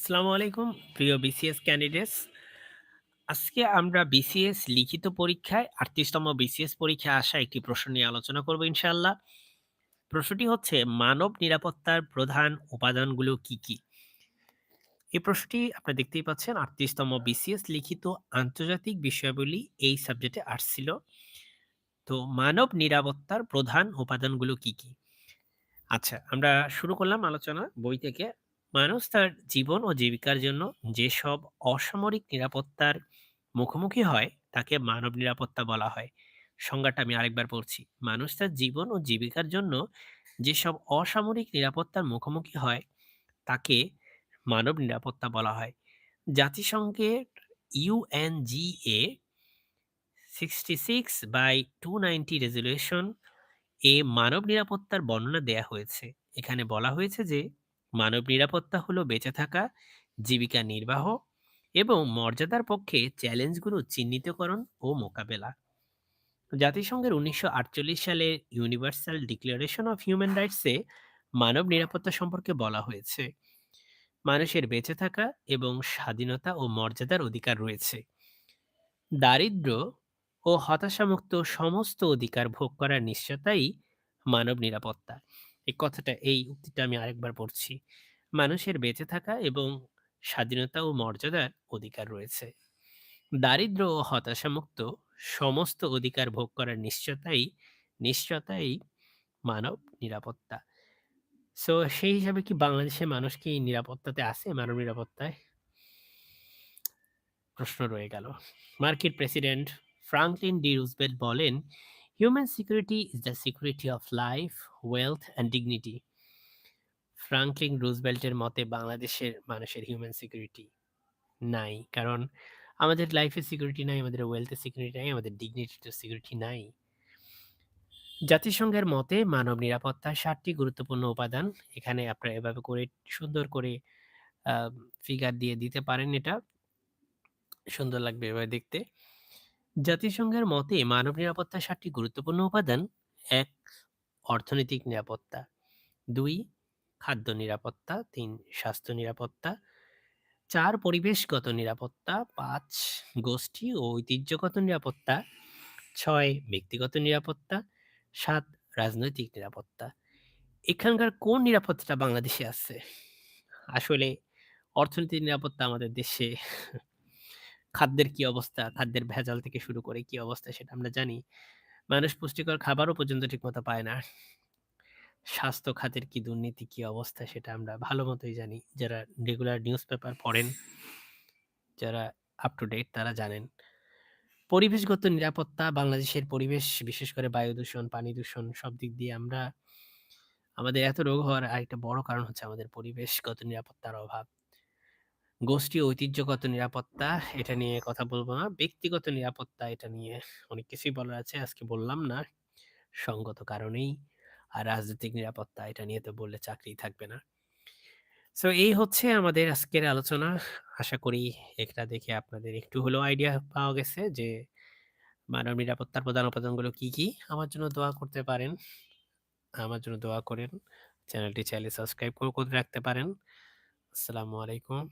আসসালামু আলাইকুম, প্রিয় বিসিএস ক্যান্ডিডেটস আজকে আমরা বিসিএস লিখিত পরীক্ষায় আটত্রিশতম বিসিএস পরীক্ষায় আসা একটি প্রশ্ন নিয়ে আলোচনা করব ইনশাআল্লাহ। প্রশ্নটি হচ্ছে, মানব নিরাপত্তার প্রধান উপাদানগুলো কি কি? এই প্রশ্নটি আপনারা দেখতেই পাচ্ছেন, আটত্রিশতম বিসিএস লিখিত আন্তর্জাতিক বিষয়াবলী এই সাবজেক্টে আসছিল। তো মানব নিরাপত্তার প্রধান উপাদানগুলো কি কি? আচ্ছা আমরা শুরু করলাম আলোচনা বই থেকে। মানুষ তার জীবন ও জীবিকার জন্য যেসব অসামরিক নিরাপত্তার মুখোমুখি হয়, তাকে মানব নিরাপত্তা বলা হয়। সংজ্ঞাটা আমি আরেকবার পড়ছি। মানুষ তার জীবন ও জীবিকার জন্য যেসব অসামরিক নিরাপত্তার মুখোমুখি হয়, তাকে মানব নিরাপত্তা বলা হয়। জাতিসংঘের UNGA sixty six by two ninety resolution এ মানব নিরাপত্তার বর্ণনা দেয়া হয়েছে। এখানে বলা হয়েছে যে মানব নিরাপত্তা হলো বেঁচে থাকা, জীবিকা নির্বাহ এবং মর্যাদার পক্ষে চ্যালেঞ্জগুলো চিহ্নিতকরণ ও মোকাবেলা। জাতিসংঘের উনিশশো সালের ইউনিভার্সাল ডিক্লারেশন অফ হিউম্যান রাইটসে মানব নিরাপত্তা সম্পর্কে বলা হয়েছে। মানুষের বেঁচে থাকা এবং স্বাধীনতা ও মর্যাদার অধিকার রয়েছে। দারিদ্র্য ও হতাশামুক্ত সমস্ত অধিকার ভোগ করার নিশ্চয়তাই মানব নিরাপত্তা। এই কথাটা, এই উক্তিটা আমি আরেকবার পড়ছি। মানুষের বেঁচে থাকা এবং স্বাধীনতা ও মর্যাদার অধিকার রয়েছে। দারিদ্র্য ও হতাশামুক্ত সমস্ত অধিকার ভোগ করার নিশ্চয়তাই নিশ্চয়তাই মানব নিরাপত্তা। সো সেই হিসাবে কি বাংলাদেশের মানুষ কি নিরাপত্তাতে আছে? মানব নিরাপত্তায়? প্রশ্ন রয়ে গেল। মার্কিন প্রেসিডেন্ট ফ্রাঙ্কলিন ডি রুজবেল্ট বলেন human security is the security of life wealth and dignity Franklin রুজবেল্টের মতে, বাংলাদেশের মানুষের হিউম্যান সিকিউরিটি নাই। কারণ, আমাদের লাইফের সিকিউরিটি নাই, আমাদের ওয়েলথের সিকিউরিটি নাই, আমাদের ডিগনিটির সিকিউরিটি নাই। জাতিসংঘের মতে, মানব নিরাপত্তার সাতটি গুরুত্বপূর্ণ উপাদান। এখানে আপনারা এভাবে করে, সুন্দর করে ফিগার দিয়ে দিতে পারেন এটা। সুন্দর লাগবে এভাবে দেখতে। জাতিসংঘের মতে মানব নিরাপত্তার সাতটি গুরুত্বপূর্ণ উপাদান। এক, অর্থনৈতিক নিরাপত্তা। দুই, খাদ্য নিরাপত্তা। তিন, স্বাস্থ্য নিরাপত্তা। চার, পরিবেশগত নিরাপত্তা। পাঁচ, গোষ্ঠী ও ঐতিহ্যগত নিরাপত্তা। ছয়, ব্যক্তিগত নিরাপত্তা। সাত, রাজনৈতিক নিরাপত্তা। এখানকার কোন নিরাপত্তাটা বাংলাদেশে আছে? আসলে অর্থনৈতিক নিরাপত্তা আমাদের দেশে খাদ্যের কি অবস্থা? খাদ্যের ভেজাল থেকে শুরু করে কি অবস্থা সেটা আমরা জানি। মানুষ পুষ্টিকর খাবারও পর্যন্ত ঠিকমতো পায় না। স্বাস্থ্য খাতের কি দুর্নীতি, কি অবস্থা সেটা আমরা ভালো মতোই জানি। যারা রেগুলার নিউজ পেপার পড়েন, যারা আপ টু ডেট তারা জানেন। পরিবেশগত নিরাপত্তা, বাংলাদেশের পরিবেশ, বিশেষ করে বায়ু দূষণ, পানি দূষণ, সব দিক দিয়ে আমরা, আমাদের এত রোগ হওয়ার আরেকটা বড় কারণ হচ্ছে আমাদের পরিবেশগত নিরাপত্তার অভাব। গোষ্ঠী ঐতিহ্যগত নিরাপত্তা, এটা নিয়ে কথা বলব না। ব্যক্তিগত নিরাপত্তা, এটা নিয়ে অনেক কিছুই বলার আছে, আজকে বললাম না। সঙ্গত কারণেই আর রাজনৈতিক নিরাপত্তা, এটা নিয়ে তো বললে চাকরি থাকবে না। সো এই হচ্ছে আমাদের আজকের আলোচনা। আশা করি এটা দেখে আপনাদের একটু হলেও আইডিয়া পাওয়া গেছে যে মানব নিরাপত্তার প্রধান উপাদানগুলো কি কি? আমার জন্য দোয়া করতে পারেন। আমার জন্য দোয়া করেন। চ্যানেলটি চাইলে সাবস্ক্রাইব করে রাখতে পারেন। আসসালামু আলাইকুম।